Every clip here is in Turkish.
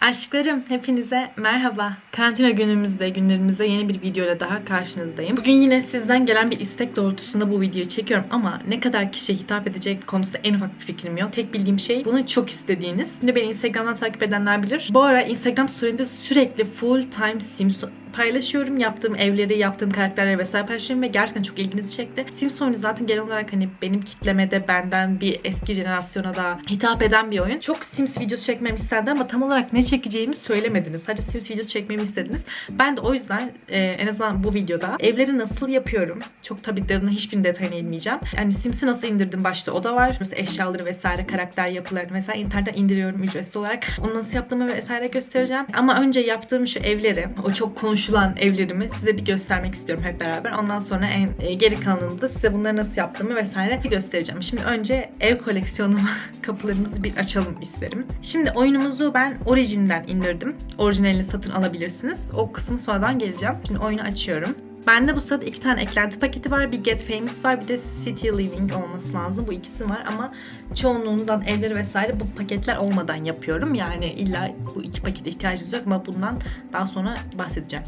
Aşklarım hepinize merhaba. Karantina günümüzde, günlerimizde yeni bir videoyla daha karşınızdayım. Bugün yine sizden gelen bir istek doğrultusunda bu videoyu çekiyorum ama ne kadar kişiye hitap edecek konusunda en ufak bir fikrim yok. Tek bildiğim şey bunu çok istediğiniz. Şimdi beni Instagram'dan takip edenler bilir. Bu ara Instagram story'imde sürekli full time Sims paylaşıyorum. Yaptığım evleri, yaptığım karakterleri vesaire paylaşıyorum ve gerçekten çok ilginizi çekti. Sims oyunu zaten genel olarak hani benim kitlemede benden bir eski jenerasyona da hitap eden bir oyun. Çok Sims videosu çekmem istendi ama tam olarak ne çekeceğimi söylemediniz. Sadece Sims videosu çekmemi istediniz. Ben de o yüzden e, en azından bu videoda evleri nasıl yapıyorum? Çok tabii derine hiçbir detayına inmeyeceğim. Yani Sims'i nasıl indirdim başta o da var. Mesela eşyaları vesaire, karakter yapılarını vesaire internetten indiriyorum ücretsiz olarak. Onu nasıl yaptığımı vesaire göstereceğim. Ama önce yaptığım şu evleri, o çok konuşulan evlerimi size bir göstermek istiyorum hep beraber. Ondan sonra en e, geri kalanında size bunları nasıl yaptığımı vesaire göstereceğim. Şimdi önce ev koleksiyonuma kapılarımızı bir açalım isterim. Şimdi oyunumuzu ben Origin'den indirdim. Orijinalini satın alabilirsiniz. O kısmı sonradan geleceğim. Şimdi oyunu açıyorum. Bende bu sırada iki tane eklenti paketi var. Bir Get Famous var bir de City Living olması lazım. Bu ikisi var ama çoğunluğunuzdan evleri vesaire bu paketler olmadan yapıyorum. Yani illa bu iki pakete ihtiyacınız yok ama bundan daha sonra bahsedeceğim.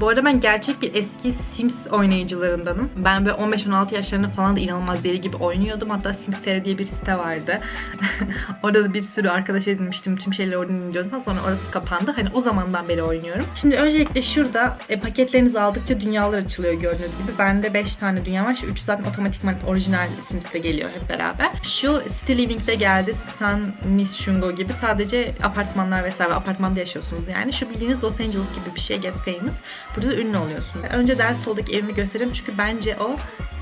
Bu arada ben gerçek bir eski Sims oynayıcılarındanım. Ben böyle 15-16 yaşlarında falan da inanılmaz deli gibi oynuyordum. Hatta Sims TR diye bir site vardı. Orada da bir sürü arkadaş edinmiştim. Tüm şeyleri oradan indiriyordum. Sonra orası kapandı. Hani o zamandan beri oynuyorum. Şimdi öncelikle şurada e, paketlerinizi aldıkça dünyalar açılıyor gördüğünüz gibi. Bende 5 tane dünya var. Şu 3'ü zaten otomatikman orijinal Sims'te geliyor hep beraber. Şu City Living'de geldi. San Nishungo gibi sadece apartmanlar vesaire apartmanda yaşıyorsunuz yani. Şu bildiğiniz Los Angeles gibi bir şey Get Famous. Burada da ünlü oluyorsun. Önce ders soldaki evimi göstereyim çünkü bence o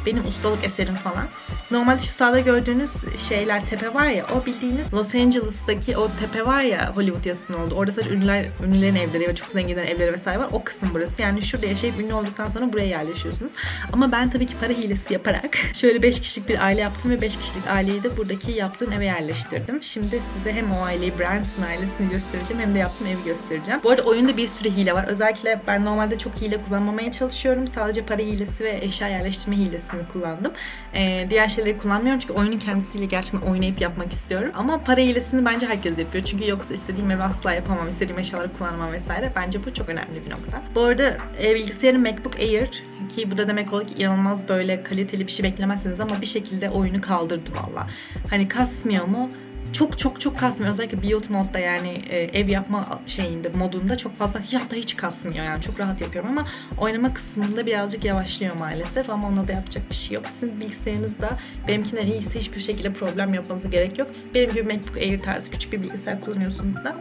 benim ustalık eserim falan. Normalde şu sağda gördüğünüz şeyler tepe var ya o bildiğiniz Los Angeles'taki o tepe var ya Hollywood yazısının oldu. Orada sadece ünlüler, ünlülerin evleri ve çok zenginlerin evleri vesaire var. O kısım burası. Yani şurada yaşayıp ünlü olduktan sonra buraya yerleşiyorsunuz. Ama ben tabii ki para hilesi yaparak şöyle 5 kişilik bir aile yaptım ve 5 kişilik aileyi de buradaki yaptığım eve yerleştirdim. Şimdi size hem o aileyi Branson ailesini göstereceğim hem de yaptığım evi göstereceğim. Bu arada oyunda bir sürü hile var. Özellikle ben normalde çok hile kullanmamaya çalışıyorum. Sadece para hilesi ve eşya yerleştirme hilesini kullandım. Ee, diğer şeyleri kullanmıyorum çünkü oyunun kendisiyle gerçekten oynayıp yapmak istiyorum. Ama para hilesini bence herkes yapıyor. Çünkü yoksa istediğim evi asla yapamam. istediğim eşyaları kullanamam vesaire. Bence bu çok önemli bir nokta. Bu arada e, bilgisayarım MacBook Air ki bu da demek oluyor ki inanılmaz böyle kaliteli bir şey beklemezsiniz ama bir şekilde oyunu kaldırdı valla. Hani kasmıyor mu? Çok çok çok kasmıyor. Özellikle build modda yani e, ev yapma şeyinde modunda çok fazla hatta hiç kasmıyor yani çok rahat yapıyorum ama oynama kısmında birazcık yavaşlıyor maalesef ama ona da yapacak bir şey yok. Sizin bilgisayarınızda benimkinden iyiyse hiçbir şekilde problem yapmanıza gerek yok. Benim gibi MacBook Air tarzı küçük bir bilgisayar kullanıyorsunuz da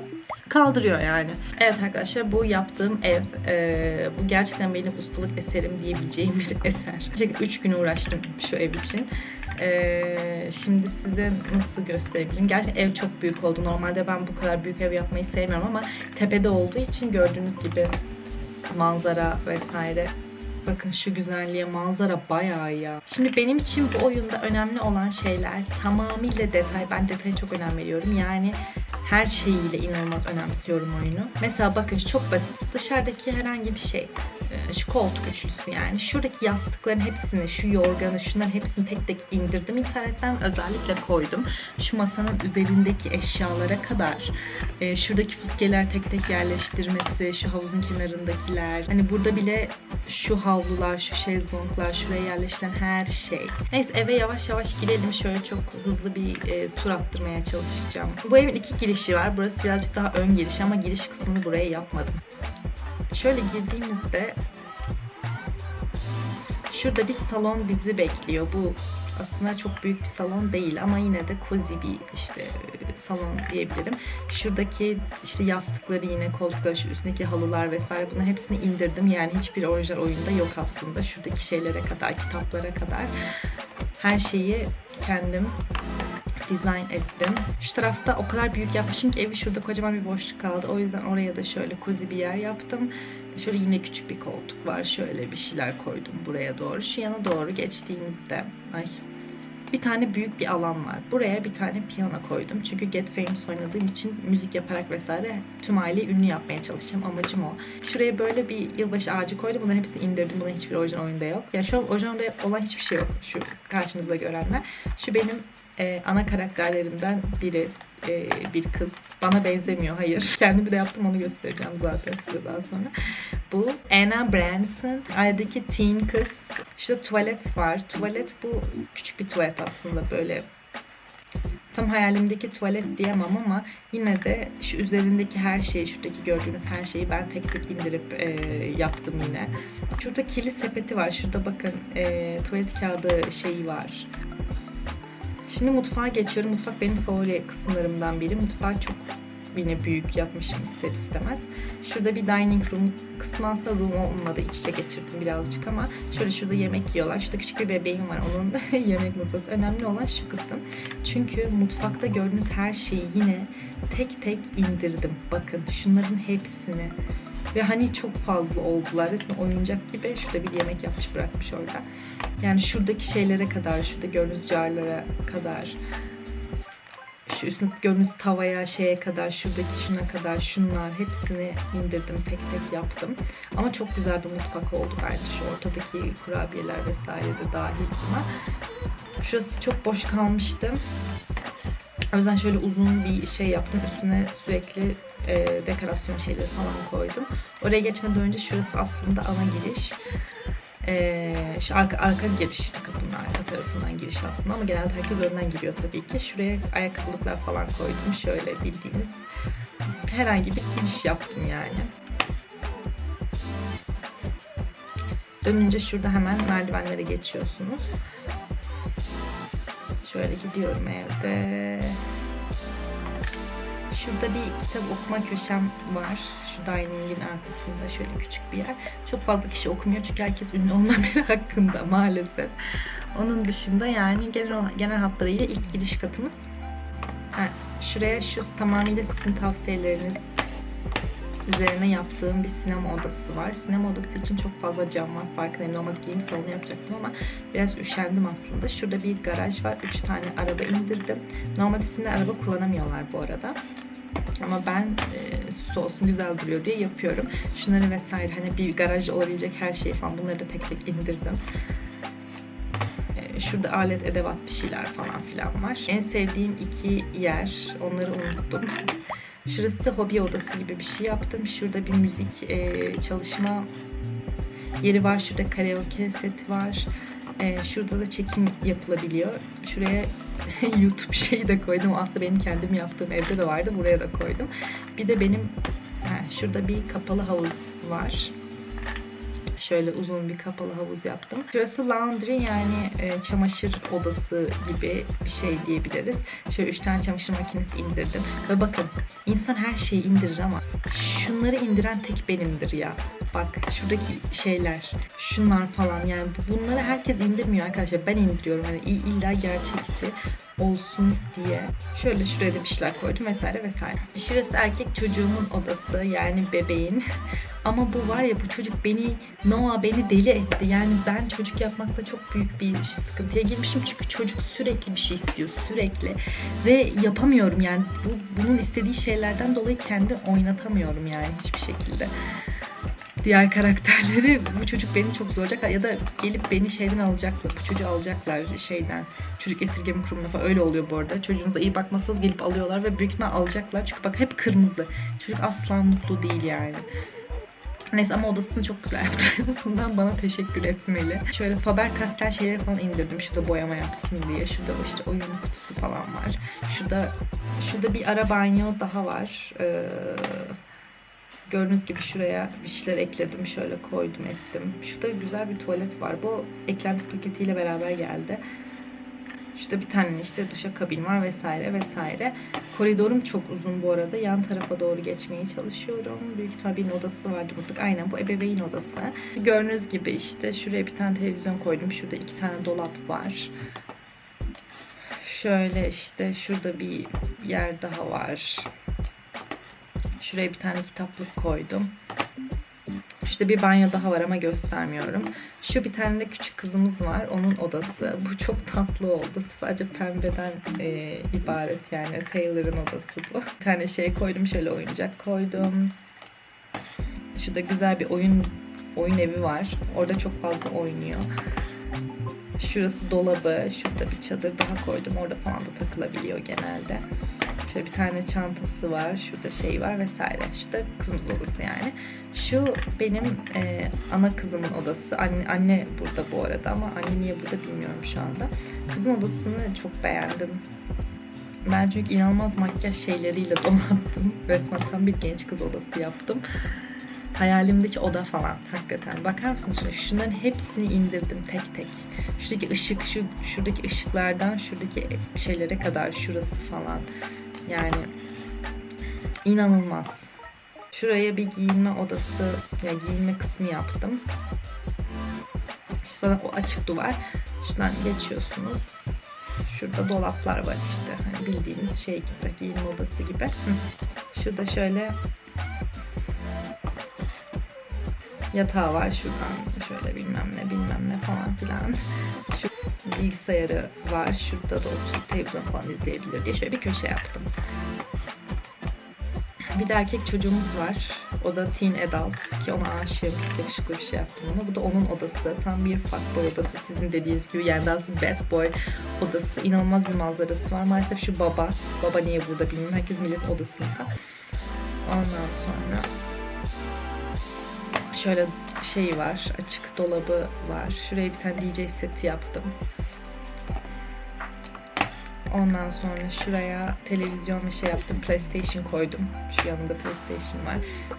kaldırıyor yani. Evet arkadaşlar bu yaptığım ev. e, bu gerçekten benim ustalık eserim diyebileceğim bir eser. Gerçekten 3 gün uğraştım şu ev için. E, şimdi size nasıl gösterebilirim? Gerçekten ev çok büyük oldu. Normalde ben bu kadar büyük ev yapmayı sevmiyorum ama tepede olduğu için gördüğünüz gibi manzara vesaire Bakın şu güzelliğe manzara bayağı ya. Şimdi benim için bu oyunda önemli olan şeyler tamamıyla detay. Ben detaya çok önem veriyorum. Yani her şeyiyle inanılmaz önemsiyorum oyunu. Mesela bakın çok basit. Dışarıdaki herhangi bir şey. Ee, Şu koltuk üçlüsü yani. Şuradaki yastıkların hepsini, şu yorganı, şunların hepsini tek tek indirdim internetten. Özellikle koydum. Şu masanın üzerindeki eşyalara kadar. e, Şuradaki fıskeler tek tek yerleştirmesi, şu havuzun kenarındakiler. Hani burada bile şu havlular, şu şezlonglar, şuraya yerleştiren her şey. Neyse eve yavaş yavaş girelim. Şöyle çok hızlı bir e, tur attırmaya çalışacağım. Bu evin iki girişi var. Burası birazcık daha ön giriş ama giriş kısmını buraya yapmadım. Şöyle girdiğimizde şurada bir salon bizi bekliyor. Bu aslında çok büyük bir salon değil ama yine de cozy bir işte salon diyebilirim. Şuradaki işte yastıkları yine koltukları, şu üstündeki halılar vesaire bunların hepsini indirdim. Yani hiçbir orijinal oyunda yok aslında. Şuradaki şeylere kadar, kitaplara kadar her şeyi kendim dizayn ettim. Şu tarafta o kadar büyük yapmışım ki evi şurada kocaman bir boşluk kaldı. O yüzden oraya da şöyle cozy bir yer yaptım. Şöyle yine küçük bir koltuk var. Şöyle bir şeyler koydum buraya doğru. Şu yana doğru geçtiğimizde ay bir tane büyük bir alan var. Buraya bir tane piyano koydum. Çünkü Get Famous oynadığım için müzik yaparak vesaire tüm aileyi ünlü yapmaya çalışacağım. Amacım o. Şuraya böyle bir yılbaşı ağacı koydum. Bunların hepsini indirdim. Bunların hiçbir orijinal oyunda yok. Yani şu an orijinal oyunda olan hiçbir şey yok. Şu karşınızda görenler. Şu benim e, ana karakterlerimden biri. e, bir kız. Bana benzemiyor hayır. Kendimi de yaptım onu göstereceğim zaten size daha sonra. Bu Anna Branson. Aydaki teen kız. İşte tuvalet var. Tuvalet bu küçük bir tuvalet aslında böyle tam hayalimdeki tuvalet diyemem ama yine de şu üzerindeki her şeyi, şuradaki gördüğünüz her şeyi ben tek tek indirip e, yaptım yine. Şurada kirli sepeti var. Şurada bakın e, tuvalet kağıdı şeyi var. Şimdi mutfağa geçiyorum. Mutfak benim favori kısımlarımdan biri. Mutfağı çok yine büyük yapmışım ister istemez. Şurada bir dining room kısmı aslında room olmadı. iç içe geçirdim birazcık ama şöyle şurada yemek yiyorlar. Şurada küçük bir bebeğim var. Onun da yemek masası. Önemli olan şu kısım. Çünkü mutfakta gördüğünüz her şeyi yine tek tek indirdim. Bakın şunların hepsini. Ve hani çok fazla oldular. Resmen oyuncak gibi. Şurada bir yemek yapmış bırakmış orada. Yani şuradaki şeylere kadar, şurada gördüğünüz jarlara kadar, şu üstüne gördüğünüz tavaya şeye kadar, şuradaki şuna kadar şunlar hepsini indirdim, tek tek yaptım. Ama çok güzel bir mutfak oldu bence şu ortadaki kurabiyeler vesaire de dahil buna. Şurası çok boş kalmıştı. O yüzden şöyle uzun bir şey yaptım. Üstüne sürekli e, dekorasyon şeyleri falan koydum. Oraya geçmeden önce şurası aslında ana giriş. Ee, şu arka, arka giriş işte kapının arka tarafından giriş aslında ama genelde herkes önden giriyor tabii ki. Şuraya ayakkabılıklar falan koydum. Şöyle bildiğiniz herhangi bir giriş yaptım yani. Dönünce şurada hemen merdivenlere geçiyorsunuz. Şöyle gidiyorum evde. Şurada bir kitap okuma köşem var. Dining'in arkasında şöyle küçük bir yer. Çok fazla kişi okumuyor çünkü herkes ünlü olma biri hakkında maalesef. Onun dışında yani genel, genel hatlarıyla ilk giriş katımız. Ha, şuraya şu tamamıyla sizin tavsiyeleriniz üzerine yaptığım bir sinema odası var. Sinema odası için çok fazla cam var. Farkındayım. Normalde giyim salonu yapacaktım ama biraz üşendim aslında. Şurada bir garaj var. 3 tane araba indirdim. Normalde sizinle araba kullanamıyorlar bu arada. Ama ben e, süs olsun güzel duruyor diye yapıyorum. Şunları vesaire hani bir garaj olabilecek her şeyi falan bunları da tek tek indirdim. E, şurada alet edevat bir şeyler falan filan var. En sevdiğim iki yer onları unuttum. Şurası hobi odası gibi bir şey yaptım. Şurada bir müzik e, çalışma yeri var. Şurada karaoke seti var. E, şurada da çekim yapılabiliyor. Şuraya YouTube şeyi de koydum. Aslında benim kendim yaptığım evde de vardı. Buraya da koydum. Bir de benim he, şurada bir kapalı havuz var. Şöyle uzun bir kapalı havuz yaptım. Şurası laundry yani e, çamaşır odası gibi bir şey diyebiliriz. Şöyle 3 tane çamaşır makinesi indirdim. Ve bakın insan her şeyi indirir ama şunları indiren tek benimdir ya. Bak şuradaki şeyler, şunlar falan yani bunları herkes indirmiyor arkadaşlar. Ben indiriyorum yani illa gerçekçi olsun diye. Şöyle şuraya da bir şeyler koydum vesaire vesaire. Şurası erkek çocuğumun odası yani bebeğin. Ama bu var ya bu çocuk beni Noah beni deli etti. Yani ben çocuk yapmakta çok büyük bir sıkıntıya girmişim. Çünkü çocuk sürekli bir şey istiyor. Sürekli. Ve yapamıyorum yani. Bu, bunun istediği şeylerden dolayı kendi oynatamıyorum yani hiçbir şekilde diğer karakterleri bu çocuk beni çok zorlayacak ya da gelip beni şeyden alacaklar. Bu çocuğu alacaklar şeyden. Çocuk esirgeme kurumuna falan öyle oluyor bu arada. Çocuğunuza iyi bakmazsanız gelip alıyorlar ve büyük ihtimal alacaklar. Çünkü bak hep kırmızı. Çocuk asla mutlu değil yani. Neyse ama odasını çok güzel yaptı. Bundan bana teşekkür etmeli. Şöyle Faber-Castell şeyleri falan indirdim. Şurada boyama yapsın diye. Şurada işte oyun kutusu falan var. Şurada şurada bir ara banyo daha var. Ee, gördüğünüz gibi şuraya bir şeyler ekledim. Şöyle koydum ettim. Şurada güzel bir tuvalet var. Bu eklenti paketiyle beraber geldi. Şurada bir tane işte duşa kabin var vesaire vesaire. Koridorum çok uzun bu arada. Yan tarafa doğru geçmeye çalışıyorum. Büyük ihtimal bir odası vardı mutlaka. Aynen bu ebeveyn odası. Gördüğünüz gibi işte şuraya bir tane televizyon koydum. Şurada iki tane dolap var. Şöyle işte şurada bir yer daha var. Şuraya bir tane kitaplık koydum. İşte bir banyo daha var ama göstermiyorum. Şu bir tane de küçük kızımız var. Onun odası. Bu çok tatlı oldu. Sadece pembeden e, ibaret yani. Taylor'ın odası bu. Bir tane şey koydum. Şöyle oyuncak koydum. Şurada güzel bir oyun oyun evi var. Orada çok fazla oynuyor. Şurası dolabı. Şurada bir çadır daha koydum. Orada falan da takılabiliyor genelde. Şöyle bir tane çantası var. Şurada şey var vesaire. Şurada kızımız odası yani. Şu benim e, ana kızımın odası. Anne, anne burada bu arada ama anne niye burada bilmiyorum şu anda. Kızın odasını çok beğendim. Ben çünkü inanılmaz makyaj şeyleriyle donattım. Resmen tam bir genç kız odası yaptım. Hayalimdeki oda falan hakikaten. Bakar mısınız şuna? Şunların hepsini indirdim tek tek. Şuradaki ışık, şu şuradaki ışıklardan şuradaki şeylere kadar şurası falan. Yani inanılmaz. Şuraya bir giyinme odası, ya giyinme kısmı yaptım. İşte o açık duvar. Şuradan geçiyorsunuz. Şurada dolaplar var işte. Hani bildiğiniz şey gibi, giyinme odası gibi. Şurada şöyle yatağı var şuradan şöyle bilmem ne bilmem ne falan filan. Şu bilgisayarı var. Şurada da oturup televizyon falan izleyebilir diye şöyle bir köşe yaptım. Bir de erkek çocuğumuz var. O da teen adult ki ona aşığım. Yakışıklı bir şey yaptım ona. Bu da onun odası. Tam bir fuckboy odası. Sizin dediğiniz gibi yani daha sonra bad boy odası. İnanılmaz bir manzarası var. Maalesef şu baba. Baba niye burada bilmiyorum. Herkes millet odasında. Ondan sonra şöyle şey var. Açık dolabı var. Şuraya bir tane DJ seti yaptım. Ondan sonra şuraya televizyon ve şey yaptım. PlayStation koydum. Şu yanında PlayStation var.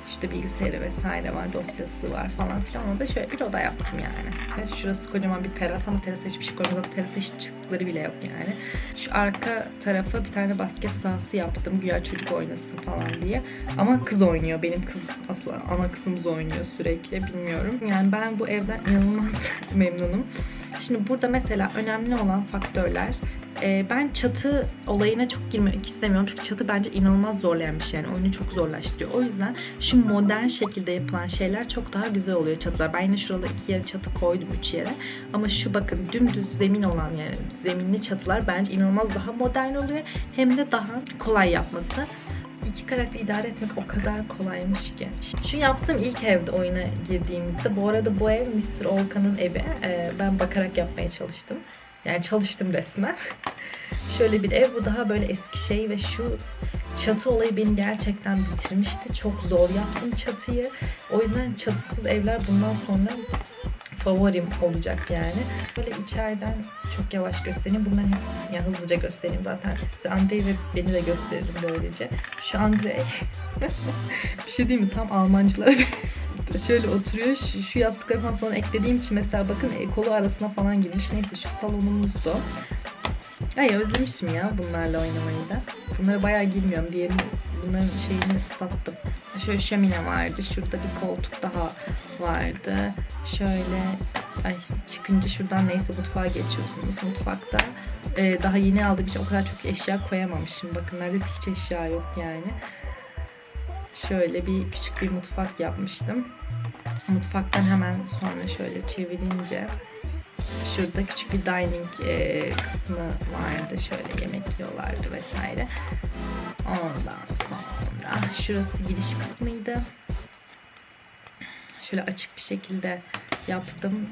İşte bilgisayarı vesaire var. Dosyası var falan filan. Ona da şöyle bir oda yaptım yani. Ve şurası kocaman bir teras ama terasa hiçbir şey koymadım. Terasa hiç çıktıkları bile yok yani. Şu arka tarafa bir tane basket sahası yaptım. Güya çocuk oynasın falan diye. Ama kız oynuyor. Benim kız asıl ana kızımız oynuyor sürekli. Bilmiyorum. Yani ben bu evden inanılmaz memnunum. Şimdi burada mesela önemli olan faktörler ee, ben çatı olayına çok girmek istemiyorum çünkü çatı bence inanılmaz zorlayan bir şey yani oyunu çok zorlaştırıyor. O yüzden şu modern şekilde yapılan şeyler çok daha güzel oluyor çatılar. Ben yine şurada iki yere çatı koydum üç yere ama şu bakın dümdüz zemin olan yani zeminli çatılar bence inanılmaz daha modern oluyor hem de daha kolay yapması iki karakter idare etmek o kadar kolaymış ki. Şu yaptığım ilk evde oyuna girdiğimizde, bu arada bu ev Mr. Olkan'ın evi. Ee, ben bakarak yapmaya çalıştım. Yani çalıştım resmen. Şöyle bir ev. Bu daha böyle eski şey ve şu çatı olayı beni gerçekten bitirmişti. Çok zor yaptım çatıyı. O yüzden çatısız evler bundan sonra favorim olacak yani. Böyle içeriden çok yavaş göstereyim. Bunların hepsini yani hızlıca göstereyim zaten. Size Andrei ve beni de gösteririm böylece. Şu Andrei bir şey değil mi? Tam Almancılara Şöyle oturuyor. Şu, şu yastıkları falan sonra eklediğim için mesela bakın e, kolu arasına falan girmiş. Neyse şu salonumuzdu. Ay özlemişim ya bunlarla oynamayı da. Bunlara bayağı girmiyorum. Diğerini bunların şeyini sattım. Şöyle şömine vardı. Şurada bir koltuk daha vardı. Şöyle ay çıkınca şuradan neyse mutfağa geçiyorsunuz. Mutfakta e, daha yeni aldığım için o kadar çok eşya koyamamışım. Bakın neredeyse hiç eşya yok yani. Şöyle bir küçük bir mutfak yapmıştım. Mutfaktan hemen sonra şöyle çevirince şurada küçük bir dining e, kısmı vardı. Şöyle yemek yiyorlardı vesaire. Ondan sonra şurası giriş kısmıydı. Şöyle açık bir şekilde yaptım.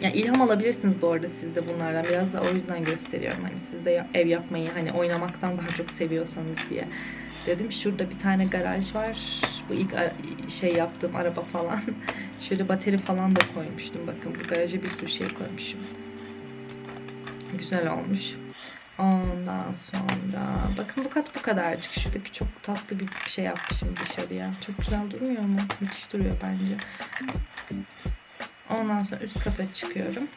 Yani ilham alabilirsiniz bu arada siz de bunlardan. Biraz da o yüzden gösteriyorum. Hani siz de ev yapmayı hani oynamaktan daha çok seviyorsanız diye dedim. Şurada bir tane garaj var. Bu ilk şey yaptığım araba falan. Şöyle bateri falan da koymuştum. Bakın bu garaja bir sürü şey koymuşum. Güzel olmuş. Ondan sonra bakın bu kat bu kadarcık. Şuradaki çok tatlı bir şey yapmışım dışarıya. Çok güzel durmuyor mu? Müthiş duruyor bence. Ondan sonra üst kata çıkıyorum.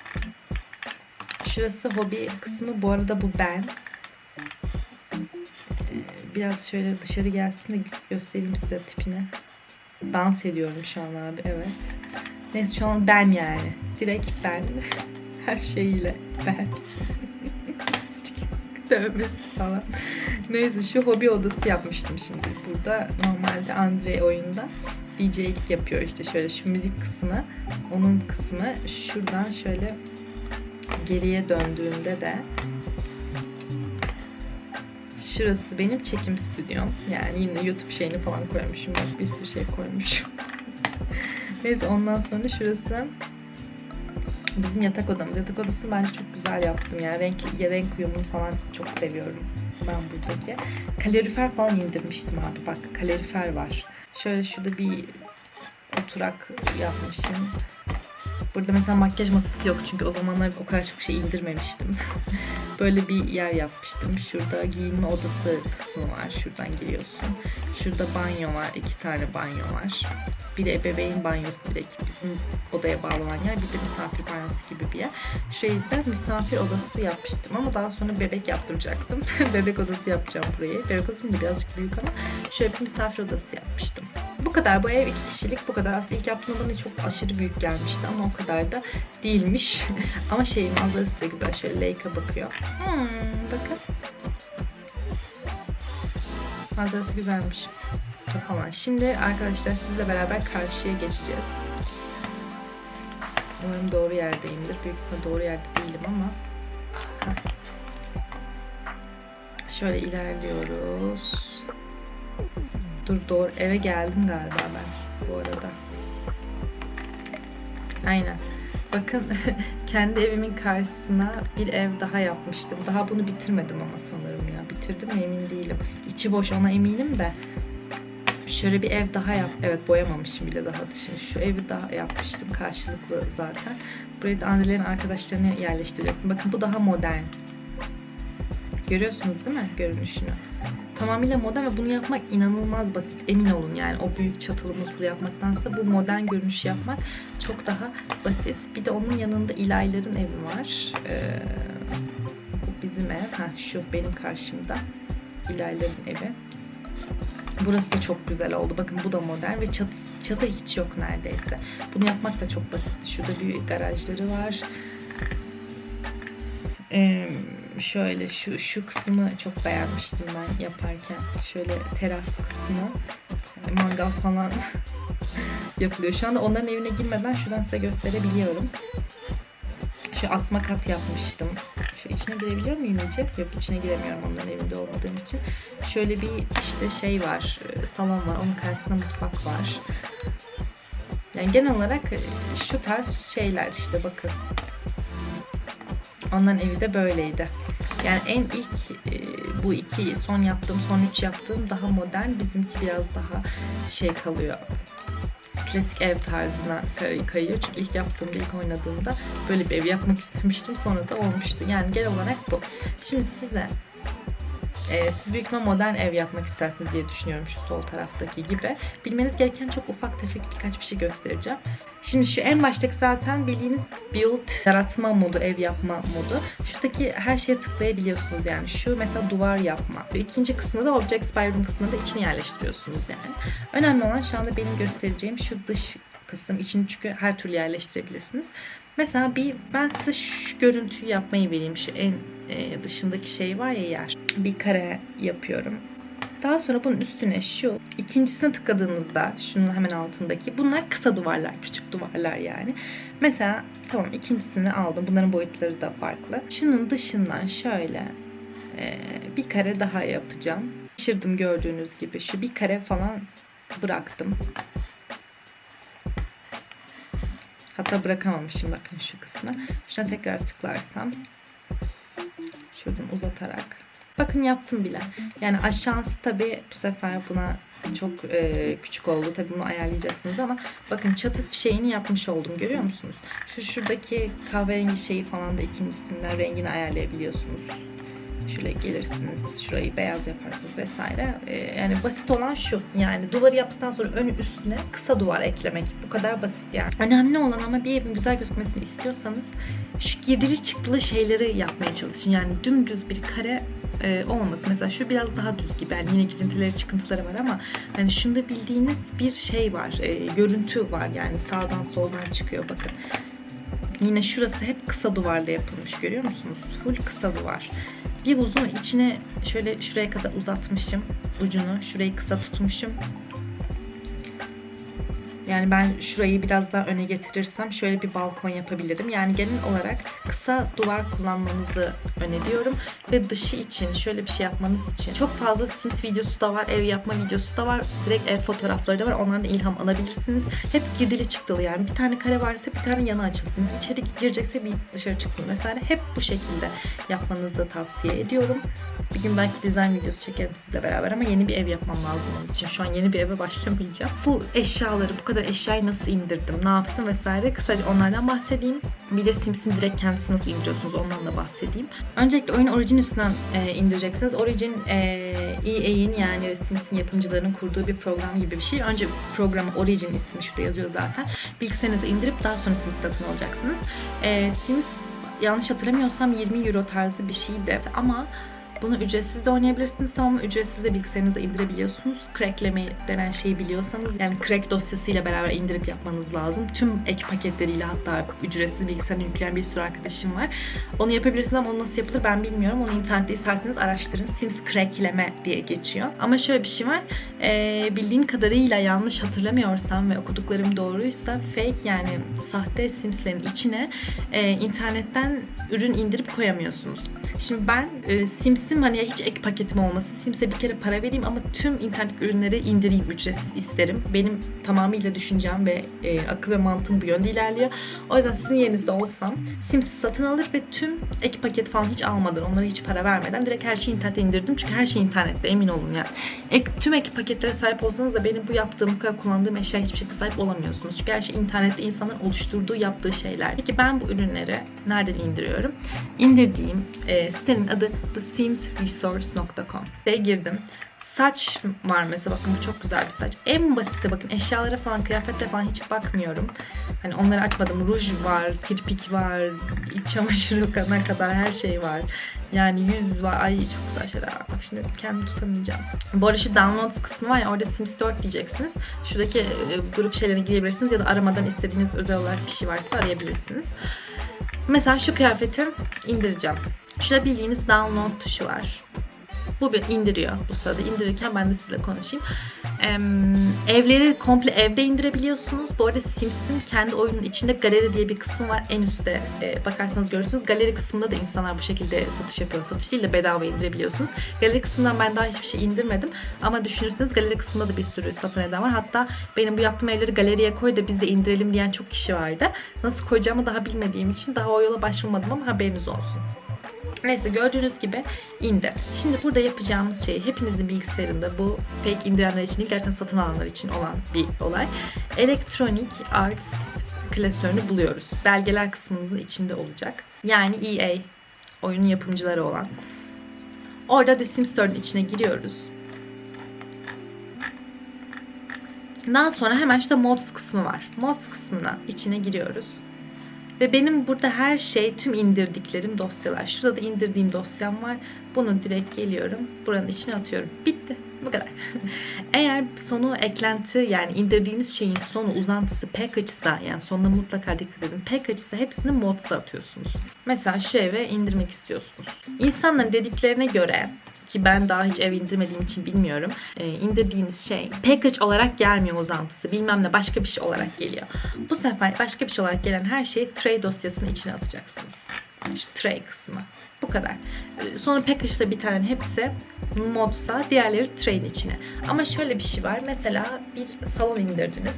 Şurası hobi kısmı. Bu arada bu ben. Ee, biraz şöyle dışarı gelsin de göstereyim size tipini. Dans ediyorum şu an abi. Evet. Neyse şu an ben yani. Direkt ben. Her şeyiyle ben. Dövmesi falan. Neyse şu hobi odası yapmıştım şimdi. Burada normalde Andre oyunda DJ'lik yapıyor işte şöyle şu müzik kısmı onun kısmı şuradan şöyle geriye döndüğümde de şurası benim çekim stüdyom. Yani yine YouTube şeyini falan koymuşum. Bak bir sürü şey koymuşum. Neyse ondan sonra şurası bizim yatak odamız. Yatak odasını bence çok güzel yaptım. Yani renk, ya renk uyumunu falan çok seviyorum ben buradaki. Kalorifer falan indirmiştim abi. Bak kalorifer var. Şöyle şurada bir oturak yapmışım. Burada mesela makyaj masası yok çünkü o zamanlar o kadar çok şey indirmemiştim. Böyle bir yer yapmıştım. Şurada giyinme odası kısmı var. Şuradan giriyorsun. Şurada banyo var. iki tane banyo var. Bir de ebeveyn banyosu direkt bizim odaya bağlanan yer. Bir de misafir banyosu gibi bir yer. Da misafir odası yapmıştım ama daha sonra bebek yaptıracaktım. bebek odası yapacağım burayı. Bebek odası da birazcık büyük ama şöyle bir misafir odası yapmıştım. Bu kadar. Bu ev iki kişilik. Bu kadar. Aslında ilk yaptığımda bana çok aşırı büyük gelmişti ama o kadar da değilmiş. ama şey manzarası da güzel. Şöyle Leica bakıyor. Hmm, bakın. Manzarası güzelmiş. Falan. Şimdi arkadaşlar sizle beraber karşıya geçeceğiz. Umarım doğru yerdeyimdir. Büyük ihtimalle doğru yerde değilim ama. Şöyle ilerliyoruz. Dur doğru eve geldim galiba ben bu arada. Aynen. Bakın kendi evimin karşısına bir ev daha yapmıştım. Daha bunu bitirmedim ama sanırım ya. Bitirdim mi emin değilim. İçi boş ona eminim de. Şöyle bir ev daha yap. Evet boyamamışım bile daha dışını. Şu evi daha yapmıştım karşılıklı zaten. Buraya da annelerin arkadaşlarını yerleştirecektim. Bakın bu daha modern. Görüyorsunuz değil mi görünüşünü? Tamamıyla modern ve bunu yapmak inanılmaz basit. Emin olun yani o büyük çatılı mutlu yapmaktansa bu modern görünüş yapmak çok daha basit. Bir de onun yanında İlayların evi var. Ee, bu bizim ev. Ha, şu benim karşımda. İlayların evi. Burası da çok güzel oldu. Bakın bu da modern ve çatı, çatı hiç yok neredeyse. Bunu yapmak da çok basit. Şurada bir garajları var. Ee, şöyle şu şu kısmı çok beğenmiştim ben yaparken. Şöyle teras kısmı mangal falan yapılıyor. Şu anda onların evine girmeden şuradan size gösterebiliyorum. Şu asma kat yapmıştım. Şu içine girebiliyor muyum iyice? Yok içine giremiyorum onların evinde olmadığım için. Şöyle bir işte şey var, salon var. Onun karşısında mutfak var. Yani genel olarak şu tarz şeyler işte bakın. Onların evi de böyleydi. Yani en ilk e, bu iki son yaptığım, son üç yaptığım daha modern. Bizimki biraz daha şey kalıyor. Klasik ev tarzına kay- kayıyor. Çünkü ilk yaptığımda, ilk oynadığımda böyle bir ev yapmak istemiştim. Sonra da olmuştu. Yani genel olarak bu. Şimdi size e, siz büyük ihtimal modern ev yapmak istersiniz diye düşünüyorum şu sol taraftaki gibi. Bilmeniz gereken çok ufak tefek birkaç bir şey göstereceğim. Şimdi şu en baştaki zaten bildiğiniz build, yaratma modu, ev yapma modu. Şuradaki her şeye tıklayabiliyorsunuz yani. Şu mesela duvar yapma. İkinci kısmında da Object Spyroom kısmında içine yerleştiriyorsunuz yani. Önemli olan şu anda benim göstereceğim şu dış kısım. İçini çünkü her türlü yerleştirebilirsiniz. Mesela bir ben size şu görüntüyü yapmayı vereyim. Şu en e, dışındaki şey var ya yer. Bir kare yapıyorum. Daha sonra bunun üstüne şu ikincisine tıkladığınızda şunun hemen altındaki bunlar kısa duvarlar, küçük duvarlar yani. Mesela tamam ikincisini aldım. Bunların boyutları da farklı. Şunun dışından şöyle e, bir kare daha yapacağım. Şişirdim gördüğünüz gibi. Şu bir kare falan bıraktım. Hatta bırakamamışım bakın şu kısmı. Şuna tekrar tıklarsam uzatarak Bakın yaptım bile. Yani aşağısı tabii bu sefer buna çok e, küçük oldu. Tabii bunu ayarlayacaksınız ama bakın çatı şeyini yapmış oldum. Görüyor musunuz? Şu şuradaki kahverengi şeyi falan da ikincisinden rengini ayarlayabiliyorsunuz. Şöyle gelirsiniz, şurayı beyaz yaparsınız vesaire. Ee, yani basit olan şu. Yani duvarı yaptıktan sonra ön üstüne kısa duvar eklemek. Bu kadar basit yani. Önemli olan ama bir evin güzel gözükmesini istiyorsanız şu girdili çıktılı şeyleri yapmaya çalışın. Yani dümdüz bir kare e, olmaması. Mesela şu biraz daha düz gibi. Yani yine girintileri çıkıntıları var ama hani şunda bildiğiniz bir şey var. E, görüntü var yani sağdan soldan çıkıyor bakın. Yine şurası hep kısa duvarla yapılmış görüyor musunuz? Full kısa duvar. Bir buzun içine şöyle şuraya kadar uzatmışım ucunu. Şurayı kısa tutmuşum. Yani ben şurayı biraz daha öne getirirsem şöyle bir balkon yapabilirim. Yani genel olarak kısa duvar kullanmanızı öneriyorum. Ve dışı için şöyle bir şey yapmanız için çok fazla Sims videosu da var, ev yapma videosu da var. Direkt ev fotoğrafları da var. Onlardan ilham alabilirsiniz. Hep girdili çıktılı yani. Bir tane kare varsa bir tane yana açılsın. İçeri girecekse bir dışarı çıksın vesaire. Hep bu şekilde yapmanızı tavsiye ediyorum. Bir gün belki dizayn videosu çekerim sizle beraber ama yeni bir ev yapmam lazım onun için. Şu an yeni bir eve başlamayacağım. Bu eşyaları, bu kadar eşyayı nasıl indirdim, ne yaptım vesaire kısaca onlardan bahsedeyim. Bir de Sims'in direkt kendisi nasıl indiriyorsunuz ondan da bahsedeyim. Öncelikle oyun Origin üstünden e, indireceksiniz. Origin e, EA'in yani Sims'in yapımcılarının kurduğu bir program gibi bir şey. Önce programı Origin ismi şurada yazıyor zaten. Bilgisayarınıza indirip daha sonra satın alacaksınız. E, Sims yanlış hatırlamıyorsam 20 euro tarzı bir şeydi ama bunu ücretsiz de oynayabilirsiniz tamam mı? Ücretsiz de bilgisayarınıza indirebiliyorsunuz. Crackleme denen şeyi biliyorsanız yani crack dosyasıyla beraber indirip yapmanız lazım. Tüm ek paketleriyle hatta ücretsiz bilgisayarına yükleyen bir sürü arkadaşım var. Onu yapabilirsiniz ama onu nasıl yapılır ben bilmiyorum. Onu internette isterseniz araştırın. Sims crackleme diye geçiyor. Ama şöyle bir şey var. Ee, bildiğim kadarıyla yanlış hatırlamıyorsam ve okuduklarım doğruysa fake yani sahte Sims'lerin içine e, internetten ürün indirip koyamıyorsunuz. Şimdi ben e, Sims'in hani hiç ek paketim olmasın. Sims'e bir kere para vereyim ama tüm internet ürünleri indireyim ücretsiz isterim. Benim tamamıyla düşüncem ve e, akıl ve mantığım bu yönde ilerliyor. O yüzden sizin yerinizde olsam Sims'i satın alır ve tüm ek paket falan hiç almadan, onlara hiç para vermeden direkt her şeyi internete indirdim. Çünkü her şey internette emin olun yani. Ek, tüm ek paketlere sahip olsanız da benim bu yaptığım, bu kadar kullandığım eşya hiçbir şekilde sahip olamıyorsunuz. Çünkü her şey internette insanların oluşturduğu, yaptığı şeyler. Peki ben bu ürünleri nereden indiriyorum? İndirdiğim e, sitenin adı thesims.resource.com. Ve girdim. Saç var mesela bakın bu çok güzel bir saç. En basiti bakın eşyalara falan kıyafetlere falan hiç bakmıyorum. Hani onları açmadım. Ruj var, kirpik var, iç çamaşırı ne kadar her şey var. Yani yüz var. Ay çok güzel şeyler var. Bak şimdi kendimi tutamayacağım. Bu arada şu downloads kısmı var ya orada Sims 4 diyeceksiniz. Şuradaki e, grup şeylerine girebilirsiniz ya da aramadan istediğiniz özel olarak bir şey varsa arayabilirsiniz. Mesela şu kıyafeti indireceğim. Şurada bildiğiniz download tuşu var. Bu bir indiriyor bu sırada. İndirirken ben de sizinle konuşayım. Evleri komple evde indirebiliyorsunuz. Bu arada Sims'in kendi oyunun içinde galeri diye bir kısmı var. En üstte e, bakarsanız görürsünüz. Galeri kısmında da insanlar bu şekilde satış yapıyor. Satış değil de bedava indirebiliyorsunuz. Galeri kısmından ben daha hiçbir şey indirmedim. Ama düşünürseniz galeri kısmında da bir sürü satın eden var. Hatta benim bu yaptığım evleri galeriye koy da biz de indirelim diyen çok kişi vardı. Nasıl koyacağımı daha bilmediğim için daha o yola başvurmadım ama haberiniz olsun. Neyse gördüğünüz gibi indi. Şimdi burada yapacağımız şey hepinizin bilgisayarında bu fake indirenler için değil gerçekten satın alanlar için olan bir olay. Electronic Arts klasörünü buluyoruz. Belgeler kısmımızın içinde olacak. Yani EA oyunun yapımcıları olan. Orada The Sims 4'ün içine giriyoruz. Daha sonra hemen işte mods kısmı var. Mods kısmına içine giriyoruz. Ve benim burada her şey, tüm indirdiklerim dosyalar. Şurada da indirdiğim dosyam var. Bunu direkt geliyorum. Buranın içine atıyorum. Bitti. Bu kadar. Eğer sonu eklenti yani indirdiğiniz şeyin sonu uzantısı package'sa yani sonuna mutlaka dikkat edin. Package'sa hepsini modsa atıyorsunuz. Mesela şu eve indirmek istiyorsunuz. İnsanların dediklerine göre ki ben daha hiç ev indirmediğim için bilmiyorum. E, indirdiğiniz şey package olarak gelmiyor uzantısı. Bilmem ne başka bir şey olarak geliyor. Bu sefer başka bir şey olarak gelen her şeyi tray dosyasının içine atacaksınız. İşte tray kısmı. Bu kadar. Sonra package'da bir tane hepsi modsa diğerleri tray'in içine. Ama şöyle bir şey var. Mesela bir salon indirdiniz.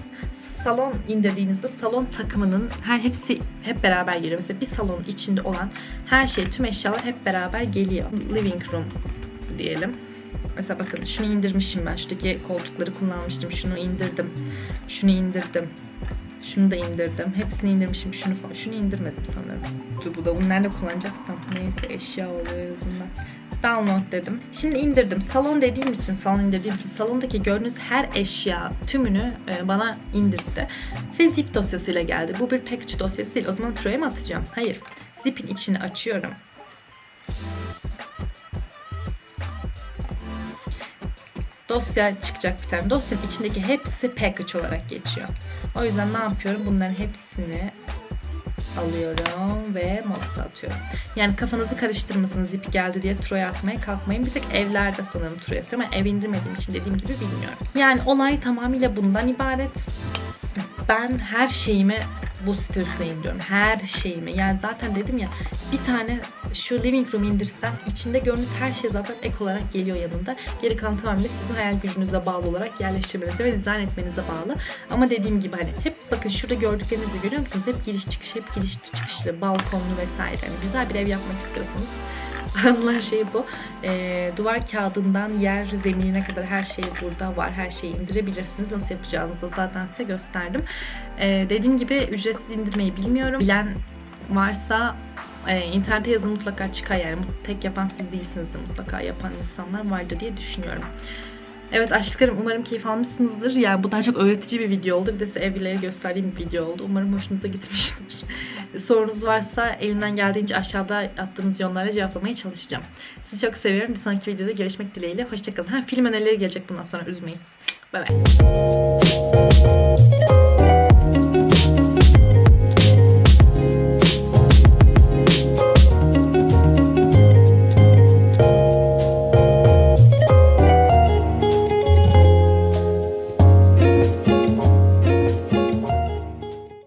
Salon indirdiğinizde salon takımının her hepsi hep beraber geliyor. Mesela bir salonun içinde olan her şey, tüm eşyalar hep beraber geliyor. Living room diyelim. Mesela bakın şunu indirmişim ben. Şuradaki koltukları kullanmıştım. Şunu indirdim. Şunu indirdim. Şunu da indirdim. Hepsini indirmişim. Şunu falan. Şunu indirmedim sanırım. Bu da bunu nerede kullanacaksam. Neyse eşya oluyor en. Download dedim. Şimdi indirdim. Salon dediğim için, salon indirdiğim için salondaki gördüğünüz her eşya tümünü e, bana indirdi. Ve zip dosyasıyla geldi. Bu bir package dosyası değil. O zaman Troy'a mı atacağım? Hayır. Zip'in içini açıyorum. Dosya çıkacak bir tane. Dosyanın içindeki hepsi package olarak geçiyor. O yüzden ne yapıyorum? Bunların hepsini alıyorum ve modsa atıyorum. Yani kafanızı karıştırmasın zip geldi diye Troy atmaya kalkmayın. Bir tek evlerde sanırım Troy atıyorum ama ev indirmediğim için dediğim gibi bilmiyorum. Yani olay tamamıyla bundan ibaret. ben her şeyimi bu site üstüne indiriyorum. Her şeyimi. Yani zaten dedim ya bir tane şu living room indirsem içinde gördüğünüz her şey zaten ek olarak geliyor yanında. Geri kalan tamamen sizin hayal gücünüze bağlı olarak yerleştirmenize ve dizayn etmenize bağlı. Ama dediğim gibi hani hep bakın şurada gördüklerinizi görüyor musunuz? Hep giriş çıkış, hep giriş çıkışlı, balkonlu vesaire. Yani güzel bir ev yapmak istiyorsanız anılar şey bu. Ee, duvar kağıdından yer zeminine kadar her şey burada var. Her şeyi indirebilirsiniz. Nasıl yapacağınızı da zaten size gösterdim. Ee, dediğim gibi ücretsiz indirmeyi bilmiyorum. Bilen varsa e, internete yazın mutlaka çıkar yani. Tek yapan siz değilsinizdir mutlaka yapan insanlar vardır diye düşünüyorum. Evet aşklarım umarım keyif almışsınızdır. Yani bu daha çok öğretici bir video oldu. Bir de size evleri gösterdiğim bir video oldu. Umarım hoşunuza gitmiştir. Sorunuz varsa elimden geldiğince aşağıda attığınız yorumlara cevaplamaya çalışacağım. Sizi çok seviyorum. Bir sonraki videoda görüşmek dileğiyle. Hoşçakalın. Ha, film önerileri gelecek bundan sonra üzmeyin. Bay bay.